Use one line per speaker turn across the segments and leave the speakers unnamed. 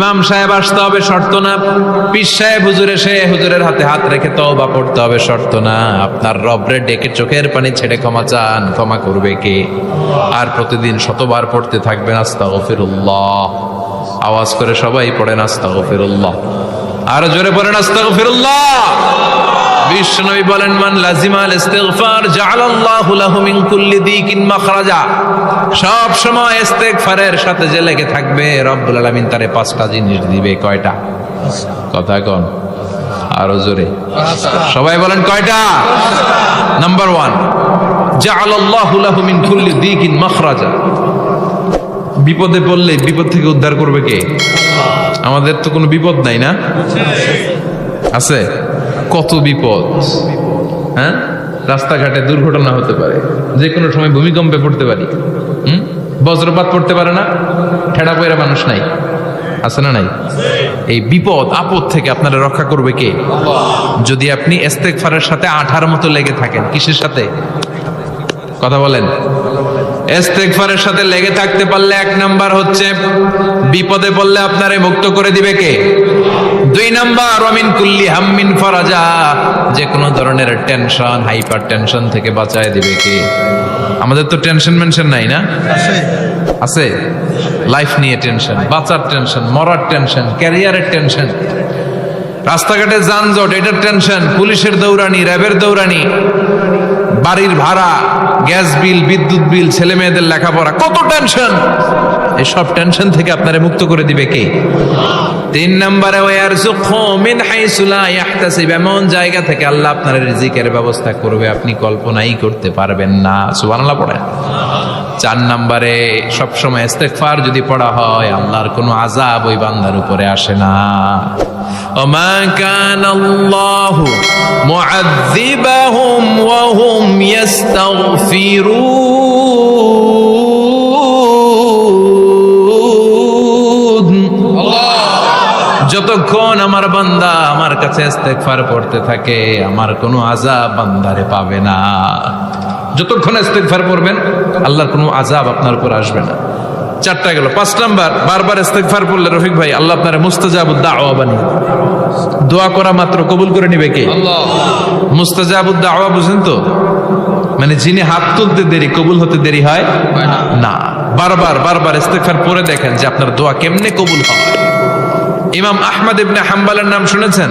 ইমাম সাহেব আসতে হবে, শর্ত না। পীর সাহেব হুজুর এসে হুজুরের হাতে হাত রেখে তওবা পড়তে হবে, শর্ত না। আপনার রবরে ডেকে চোখের পানি ছেড়ে ক্ষমা চান, ক্ষমা করবে কে? আর প্রতিদিন শতবার পড়তে থাকবেন, আস্তাগফিরুল্লাহ। আওয়াজ করে সবাই পড়েন, আস্তাগফিরুল্লাহ। আরও জোরে পড়েন, আস্তাগফিরুল্লাহ। বিশ্বনবী বলেন, মান লাজিমাল ইস্তিগফার, জাআলাল্লাহু লাহু মিন কুল্লি দিকিন মাখরাজা। সব সময় ইস্তেগফারের সাথে যে লেগে থাকবে, রব্বুল আলামিন তারে পাঁচটা জিনিস দিবে, কয়টা? কথা কোন, আরও জোরে। সবাই বলেন, কয়টা? নাম্বার ওয়ান জাআলাল্লাহু লাহু মিন কুল্লি দিকিন মাখরাজা। বিপদে পড়লে বিপদ থেকে উদ্ধার করবে কে? আমাদের তো কোনো বিপদ নাই না? আছে? কত বিপদ? হ্যাঁ? রাস্তাঘাটে দুর্ঘটনা হতে পারে। যে কোনো সময় ভূমিকম্পে পড়তে পারি। হুম? বজ্রপাত পড়তে পারে না? ঠেড়া পয়রা মানুষ নাই। আছে না নাই? এই বিপদ, আপদ থেকে আপনারা রক্ষা করবে কে? যদি আপনি ইস্তেগফারের সাথে আঠার মতো লেগে থাকেন, কিসের সাথে? কথা বলেন। ইস্তেগফারের সাথে লেগে থাকতে পারলে এক নাম্বার হচ্ছে বিপদে পড়লে আপনারে মুক্ত করে দিবে কে? দুই নাম্বার অমিন কুল্লি হাম্মিন ফরাজা যে কোনো ধরনের টেনশন হাইপার টেনশন থেকে বাঁচায় দিবে কে? আমাদের তো টেনশন মেনশন নাই না? আছে? লাইফ নিয়ে টেনশন বাঁচার টেনশন মরার টেনশন ক্যারিয়ারের টেনশন রাস্তাঘাটে যানজট এটার টেনশন পুলিশের দৌড়ানি র্যাবের দৌড়ানি বাড়ির ভাড়া, গ্যাস বিল, বিদ্যুৎ বিল, ছেলে মেয়েদের লেখাপড়া, কত টেনশন? এসব টেনশন থেকে আপনারা মুক্ত করে দিবে কে? তিন নম্বরে মিন এমন জায়গা থেকে আল্লাহ আপনার রিজিকের ব্যবস্থা করবে, আপনি কল্পনাই করতে পারবেন না। সুবান পড়েন। চার নম্বরে সবসময় ইস্তেগফার যদি পড়া হয় আল্লাহর কোনো আযাব ওই বান্দার উপরে আসে না وما كان الله معذبهم وهم يستغفرون যতক্ষণ আমার বান্দা আমার কাছে ইস্তেগফার পড়তে থাকে আমার কোনো আযাব বান্দারে পাবে না যতক্ষণ ইস্তেগফার পড়বেন আল্লাহর কোনো আজাব আপনার উপর আসবে না। চারটা গেল পাঁচ নাম্বার বারবার ইস্তেগফার পড়লে রফিক ভাই আল্লাহ আপনার মুস্তাজাবুদ দাওয়া দোয়া করা মাত্র কবুল করে নিবে কে? মুস্তাজাবুদ দাওয়া বুঝেন তো? মানে যিনি হাত তুলতে দেরি কবুল হতে দেরি হয় না। বারবার বারবার ইস্তেগফার পড়ে দেখেন যে আপনার দোয়া কেমনে কবুল হয়। ইমাম আহমদ ইবনে হাম্বালের নাম শুনেছেন?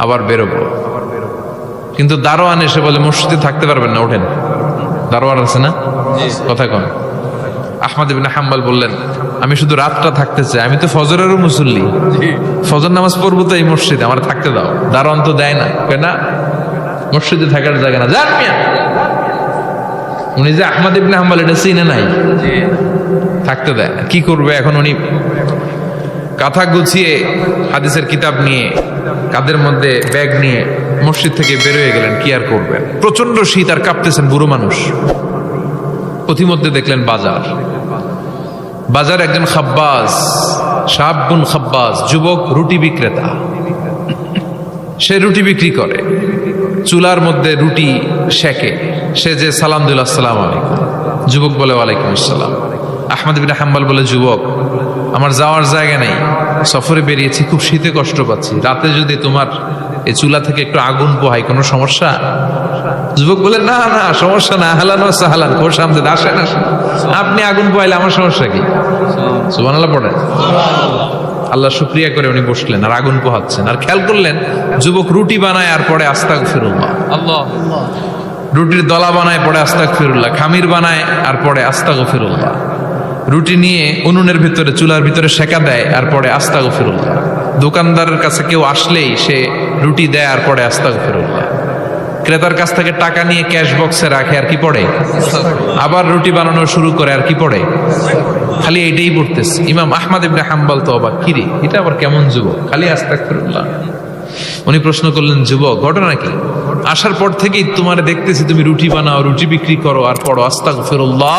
আবার বেরোবো। কিন্তু দারোয়ান এসে বলে মসজিদে থাকতে পারবেন না ওঠেন। দারোয়ান আছে না? কথা কন। আহমদ ইবিন হাম্বাল বললেন আমি শুধু রাতটা থাকতে চাই। আমি তো ফজরেরও মুসল্লি। ফজর নামাজ পড়ব তো এই মসজিদে আমার থাকতে দাও। দারোয়ান তো দেয় না। না মসজিদে থাকার জায়গা না। যান উনি যে আহমদ ইবনে হাম্বাল এটা চিনে নাই। থাকতে দেয় না। কি করবে এখন উনি? কাঁথা গুছিয়ে হাদিসের কিতাব নিয়ে কাদের মধ্যে ব্যাগ নিয়ে মসজিদ থেকে বেরোয় গেলেন, কি আর করবেন? প্রচণ্ড শীত আর কাঁপতেছেন বুড়ো মানুষ। পথিমধ্যে দেখলেন বাজার। বাজার একজন খাব্বাস সাবগুন খাব্বাস যুবক, রুটি বিক্রেতা। সে রুটি বিক্রি করে। চুলার মধ্যে রুটি শেখে সে যে সালাম দিল আসসালাম আলাইকুম। যুবক বলে, ওয়ালাইকুম আসসালাম। আহমদ বিন হাম্বাল বলে, যুবক আমার যাওয়ার জায়গা নেই। সফরে বেরিয়েছি, খুব শীতে কষ্ট পাচ্ছি। রাতে যদি তোমার এই চুলা থেকে একটু আগুন পোহাই কোনো সমস্যা? যুবক বলে, না না, সমস্যা না হালান সাহালান খোর সামনে আসেন আসেন। আপনি আগুন পোহাইলে আমার সমস্যা কি? সুবানাল্লাহ পড়ে আল্লাহ শুক্রিয়া করে উনি বসলেন, আর আগুন পোহাচ্ছেন। আর খেয়াল করলেন, যুবক রুটি বানায় আর পরে আস্তাক ফিরুল্লাহ
আল্লাহ
রুটির দলা বানায় পরে আস্তাক ফিরুল্লাহ খামির বানায় আর পরে আস্তাক ফিরুল্লাহ রুটি নিয়ে উনুনের ভিতরে, চুলার ভিতরে সেকা দেয়, আর পরে আস্তাক ফিরুল্লাহ দোকানদারের কাছে কেউ আসলেই সে রুটি দেয়, আর পরে আস্তাক ফিরুল্লাহ ক্রেতার কাছ থেকে টাকা নিয়ে ক্যাশ বক্সে রাখে, আর কি পড়ে? আবার রুটি বানানো শুরু করে, আর কি পড়ে? খালি এইটাই পড়তেছে। ইমাম আহমদ ইবনে হাম্বল তো অবাক। কিরে এটা আবার কেমন যুবক? খালি আস্তাক ফিরুল্লাহ উনি প্রশ্ন করলেন, যুবক, ঘটনা কি? আসার পর থেকেই তোমার দেখতেছি তুমি রুটি বানাও, রুটি বিক্রি করো, আর পড়ো আস্তাক ফিরুল্লাহ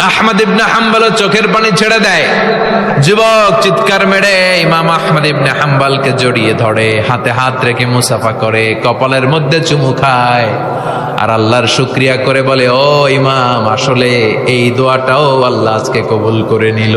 আহমদ ইবনে হাম্বাল চোখের পানি ছেড়ে দেয়। যুবক চিৎকার মেরে ইমাম আহমদ ইবনে হাম্বালকে জড়িয়ে ধরে, হাতে হাত রেখে মুসাফা করে, কপালের মধ্যে চুমু খায় আর আল্লাহর শুক্রিয়া করে বলে, ও ইমাম, আসলে এই দোয়াটাও আল্লাহ আজকে কবুল করে নিল।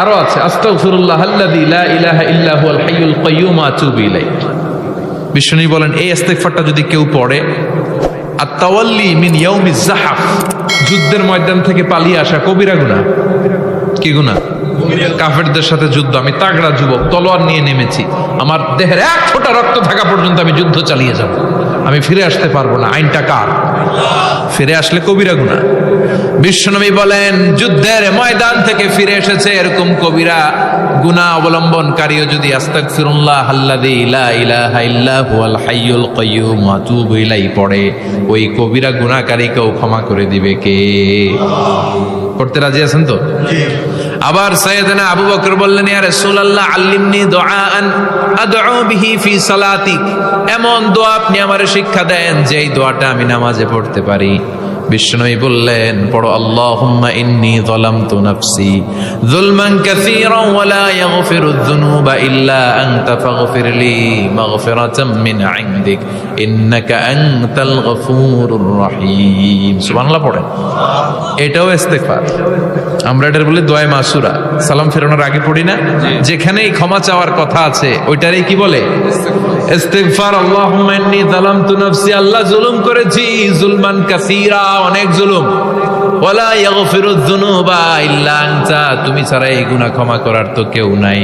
আরও আছে, আস্তাগফিরুল্লাহ আল্লাযী লা ইলাহা ইল্লা হুয়াল হাইয়ুল কাইয়্যুম আতুবু ইলাইহি। বিষ্ণু বলেন এই ইস্তেগফারটা যদি কেউ পড়ে আর তাওয়াল্লি মিন ইয়াউমিজ জাহাফ যুদ্ধের ময়দান থেকে পালিয়ে আসা কবিরা গুনাহ। কি গুনাহ? কাফেরদের সাথে যুদ্ধ, আমি তাগড়া যুবক, তলোয়ার নিয়ে নেমেছি, আমার দেহের এক ফোঁটা রক্ত থাকা পর্যন্ত আমি যুদ্ধ চালিয়ে যাব। আমি ফিরে আসতে পারব না, আইনটা কার? ফিরে আসলে কবিরা গুনাহ। বিশ্বনবী বলেন, যুদ্ধের ময়দান থেকে ফিরে এসেছে এরকম কবিরা গুনাহ অবলম্বনকারীও যদি আস্তাগফিরুল্লাহ আল্লাযী লা ইলাহা ইল্লা হুয়াল হাইয়ুল ওয়া আতুবু ইলাইহি, পড়ে, ওই কবিরা গুনাহকারীকেও ক্ষমা করে দিবে কে? পড়তে রাজি আছেন তো? আবার সৈয়দনা আবু বকর বললেন, ইয়া রাসূলুল্লাহ, আল্লিমনি দুআআন আদউ বিহি ফি সালাতি এমন দোয়া আপনি আমারে শিক্ষা দেন, যেই দোয়াটা আমি নামাজে পড়তে পারি। বিষ্ণুই বললেন, পড়ো, আল্লাহুম্মা ইন্নি যালামতু নাফসি যুলমান কাসীরা ওয়া লা ইয়াগফিরু যুনুবা ইল্লা আনতা ফাগফিরলি মাগফিরাতাম মিন ইনদিক। ইন্নাকা আনতাল গফুরুর রহিম। সুবহানাল্লাহ, পড়েন। এটাও ইস্তেগফার। আমরা এটার বলি দোয়া মাসুরা। সালাম ফেরানোর আগে পড়ি না? যেখানেই ক্ষমা চাওয়ার কথা আছে ওইটারই কি বলে? ইস্তেগফার আল্লাহুম্মা ইন্নী যালামতু নাফসি আল্লাহ জুলুম করেছি জুলমান কাসীরা অনেক জুলুম। ওয়ালা ইয়াগফিরুয যুনুবা ইল্লা আনতা তুমি ছাড়া এই গুনাহ ক্ষমা করার তো কেউ নাই।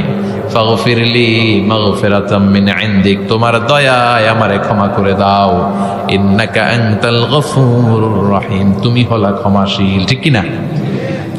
ফাগফিরলি মাগফিরাতাম মিন ইনদিক তোমার দয়ায় আমারে ক্ষমা করে দাও। ইন্নাকা আনতাল গফুরুর রহিম তুমি হলা ক্ষমাশীল ঠিক কি না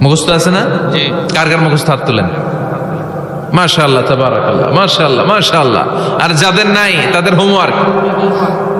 মুখস্থ আছে না? কার কার মুখস্থ হাত তুলেন? মাশাআল্লাহ তাবারাকাল্লাহ মাশাল্লাহ মাশাল্লাহ আর যাদের নাই তাদের হোমওয়ার্ক